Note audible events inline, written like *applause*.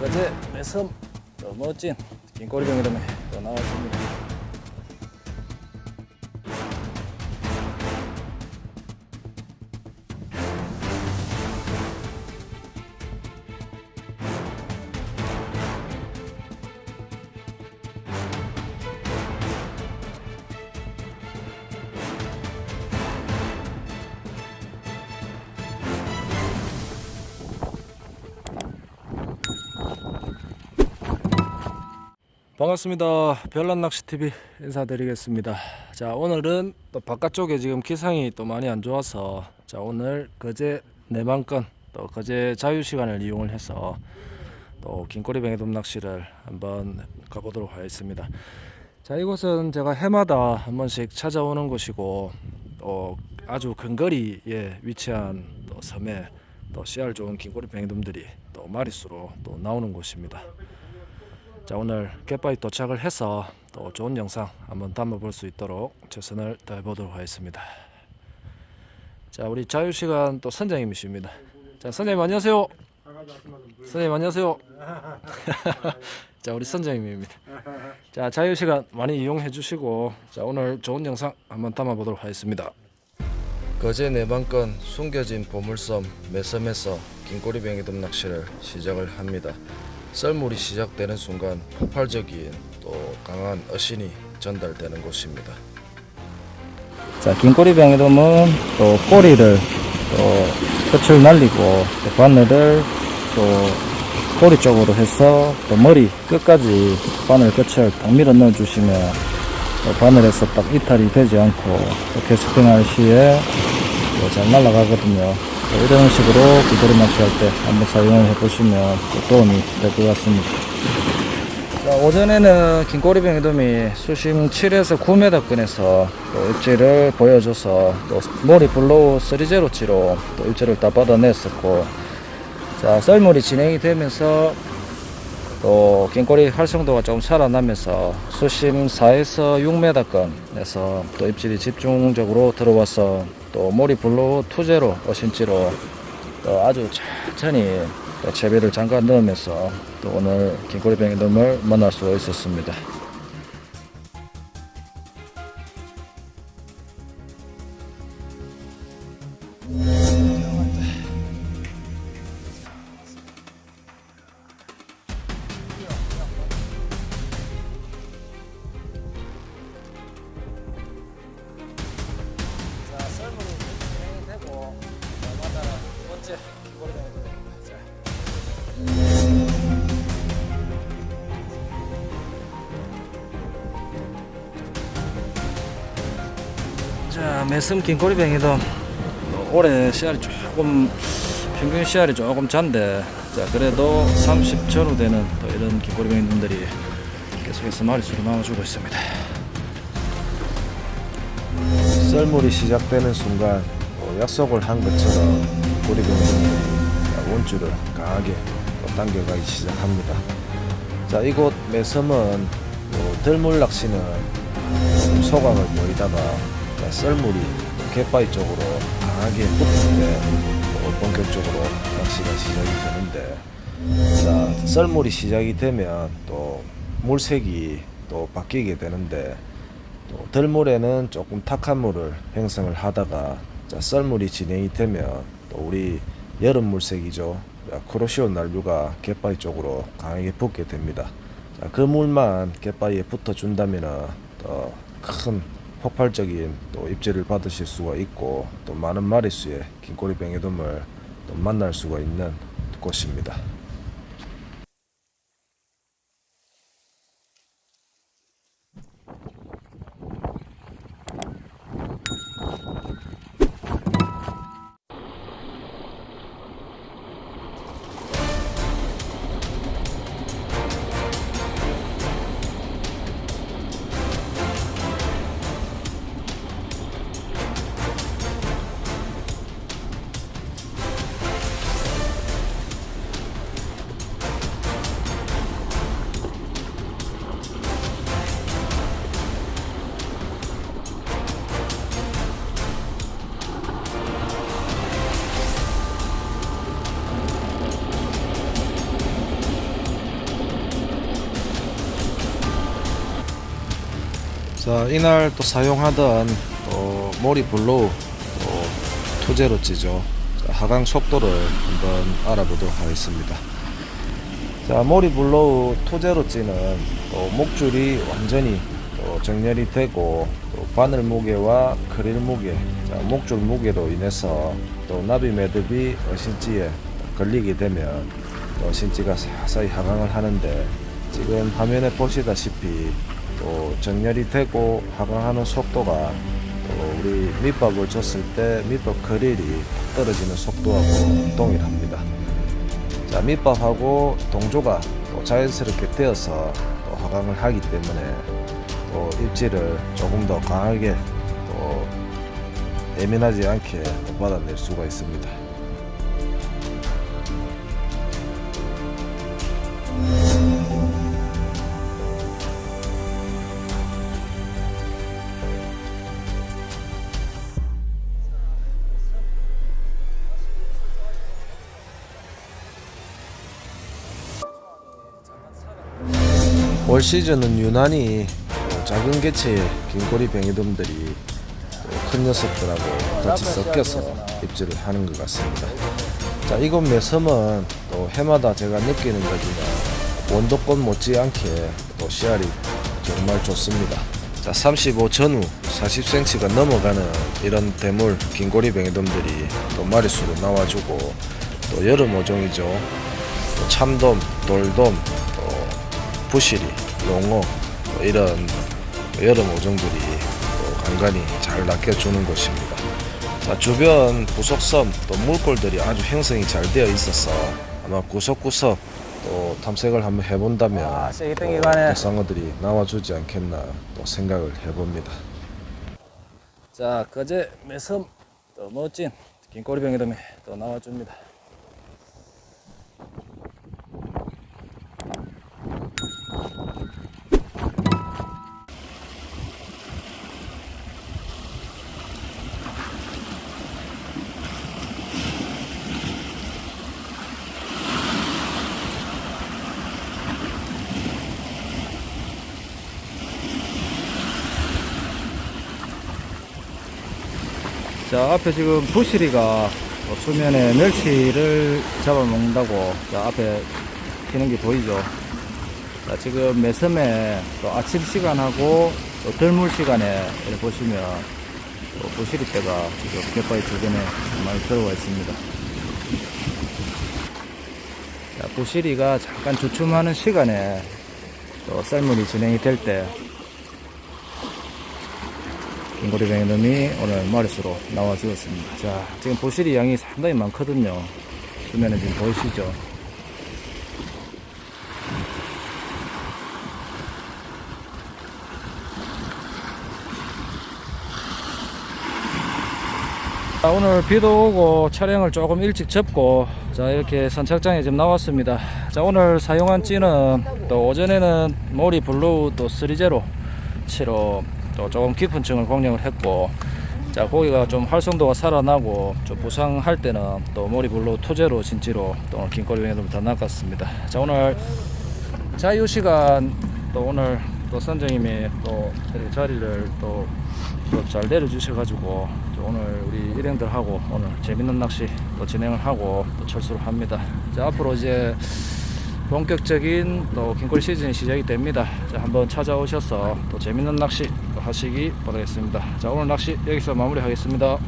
자, 그제 매섬 또 멋진 긴꼬리병 이름에 또 나왔습니다. 반갑습니다. 별난 낚시TV 인사드리겠습니다. 자, 오늘은 또 바깥쪽에 지금 기상이 또 많이 안 좋아서 자, 오늘 거제 내방건 또 거제 자유 시간을 이용을 해서 또 긴꼬리 뱅이 돔 낚시를 한번 가보도록 하겠습니다. 자, 이곳은 제가 해마다 한 번씩 찾아오는 곳이고 또 아주 근거리에 위치한 또 섬에 또 씨알 좋은 긴꼬리 뱅이 돔들이 또 마리수로 또 나오는 곳입니다. 자 오늘 갯바위 도착을 해서 또 좋은 영상 한번 담아볼 수 있도록 최선을 다해보도록 하겠습니다. 자 우리 자유시간 또 선장님이십니다. 자 선장님 안녕하세요. 선장님 안녕하세요. *laughs* 자 우리 선장님입니다. 자 자유 시간 많이 이용해 주시고 자 오늘 좋은 영상 한번 담아보도록 하겠습니다. 거제 내방권 숨겨진 보물섬 매섬에서 긴꼬리뱅이 돔 낚시를 시작을 합니다. 썰물이 시작되는 순간 폭발적인 또 강한 어신이 전달되는 곳입니다. 자, 긴꼬리병 이름은 또 꼬리를 또 끝을 날리고 또 바늘을 또 꼬리 쪽으로 해서 또 머리 끝까지 바늘 끝을 딱 밀어 넣어 주시면 또 바늘에서 딱 이탈이 되지 않고 또 캐스팅할 시에 또잘 날아가거든요. 또 이런 식으로 귀걸이 낚시할 때 한번 사용을 해보시면 또 도움이 될 것 같습니다. 자, 오전에는 긴꼬리병 이돔이 수심 7에서 9m권에서 또 입질을 보여줘서 또 모리 블로우 3제로치로 또 입질을 다 받아냈었고 자 썰물이 진행이 되면서 또 긴꼬리 활성도가 좀 살아나면서 수심 4에서 6m권에서 또 입질이 집중적으로 들어와서 또 모리 블로우 투제로 어신지로 또 아주 천천히 또 채비를 잠깐 넣으면서 또 오늘 긴꼬리 뱅이 놈을 만날 수가 있었습니다. 자, 두 번째 긴꼬리뱅이 놈입니다. 자. 자, 매슴 긴 꼬리뱅이도 올해 씨알이 조금 평균 씨알이 조금 잔데 자 그래도 30 전후 되는 또 이런 긴 꼬리뱅이들이 계속해서 마리수로 나와주고 있습니다. 썰물이 시작되는 순간 뭐 약속을 한 것처럼 고리병들이 원줄을 강하게 또 당겨가기 시작합니다. 자 이곳 매섬은 뭐 들물 낚시는 좀 소강을 보이다가 자, 썰물이 갯바위 쪽으로 강하게 때뭐 본격적으로 낚시가 시작이 되는데 자 썰물이 시작이 되면 또 물색이 또 바뀌게 되는데 또 들물에는 조금 탁한 물을 형성을 하다가 자, 썰물이 진행이 되면 또 우리 여름 물색이죠. 자, 크로시오 난류가 갯바위 쪽으로 강하게 붙게 됩니다. 자, 그 물만 갯바위에 붙어준다면 더큰 폭발적인 또 입질을 받으실 수가 있고 또 많은 마리수의 긴꼬리 뱅이돔을 또 만날 수가 있는 곳입니다. 자 이날 또 사용하던 또 블로우 또 토제로 찌죠. 자, 하강 속도를 한번 알아보도록 하겠습니다. 자 모리 블로우 토제로 찌는 또 목줄이 완전히 또 정렬이 되고 또 바늘 무게와 크릴 무게, 자, 목줄 무게로 인해서 또 나비 매듭이 어신지에 걸리게 되면 또 어신지가 사사히 하강을 하는데 지금 화면에 보시다시피 또 정렬이 되고 하강하는 속도가 또 우리 밑밥을 줬을 때 밑밥 그릴이 떨어지는 속도하고 동일합니다. 자 밑밥하고 동조가 또 자연스럽게 되어서 또 하강을 하기 때문에 또 입질을 조금 더 강하게 또 예민하지 않게 또 받아낼 수가 있습니다. 올 시즌은 유난히 또 작은 개체의 긴꼬리 뱅이돔들이 또큰 녀석들하고 같이 섞여서 입질을 하는 것 같습니다. 자, 이곳 매섬은 또 해마다 제가 느끼는 거지만 원도권 못지않게 또 씨알이 정말 좋습니다. 자, 35 전후 40cm가 넘어가는 이런 대물 긴꼬리 뱅이돔들이 또 마리수로 나와주고 또 여름 어종이죠. 또 참돔, 돌돔, 또 부시리, 농어 뭐 이런 여름 어종들이 또 간간히 잘 낚여주는 곳입니다. 자, 주변 부속섬 또 물골들이 아주 형성이 잘 되어 있어서 아마 구석구석 또 탐색을 한번 해본다면 아. 대상어들이 나와주지 않겠나 또 생각을 해봅니다. 자, 거제 매섬 또 멋진 긴꼬리 병이돔이 또 나와줍니다. 자, 앞에 지금 부시리가 뭐 수면에 멸치를 잡아먹는다고 자, 앞에 튀는 게 보이죠? 자, 지금 매섬에 또 아침 시간하고 또 덜물 시간에 보시면 또 부시리 떼가 지금 갯바위 주변에 많이 들어와 있습니다. 자, 부시리가 잠깐 주춤하는 시간에 또 썰물이 진행이 될때 긴고리뱅이 놈이 오늘 머릿수로 나와 주었습니다. 자, 지금 보실이 양이 상당히 많거든요. 수면에 지금 보이시죠? 자, 오늘 비도 오고 촬영을 조금 일찍 접고 자 이렇게 선착장에 지금 나왔습니다 자 오늘 사용한 찌는 또 오전에는 모리 블루우 또 3제로 7호 또 조금 깊은 층을 공략을 했고 자 고기가 좀 활성도가 살아나고 좀 부상할 때는 또 블루우 투제로 진지로 또 오늘 긴거리 뱅이도 다 낚았습니다 자 오늘 자유 시간 또 오늘 또 선장님이 또 이렇게 자리를 또 잘 내려주셔가지고 또 오늘 우리 일행들하고 오늘 재밌는 낚시 또 진행을 하고 또 철수를 합니다. 자 앞으로 이제 본격적인 또 긴골 시즌이 시작이 됩니다. 자 한번 찾아오셔서 또 재밌는 낚시 또 하시기 바라겠습니다. 자 오늘 낚시 여기서 마무리하겠습니다.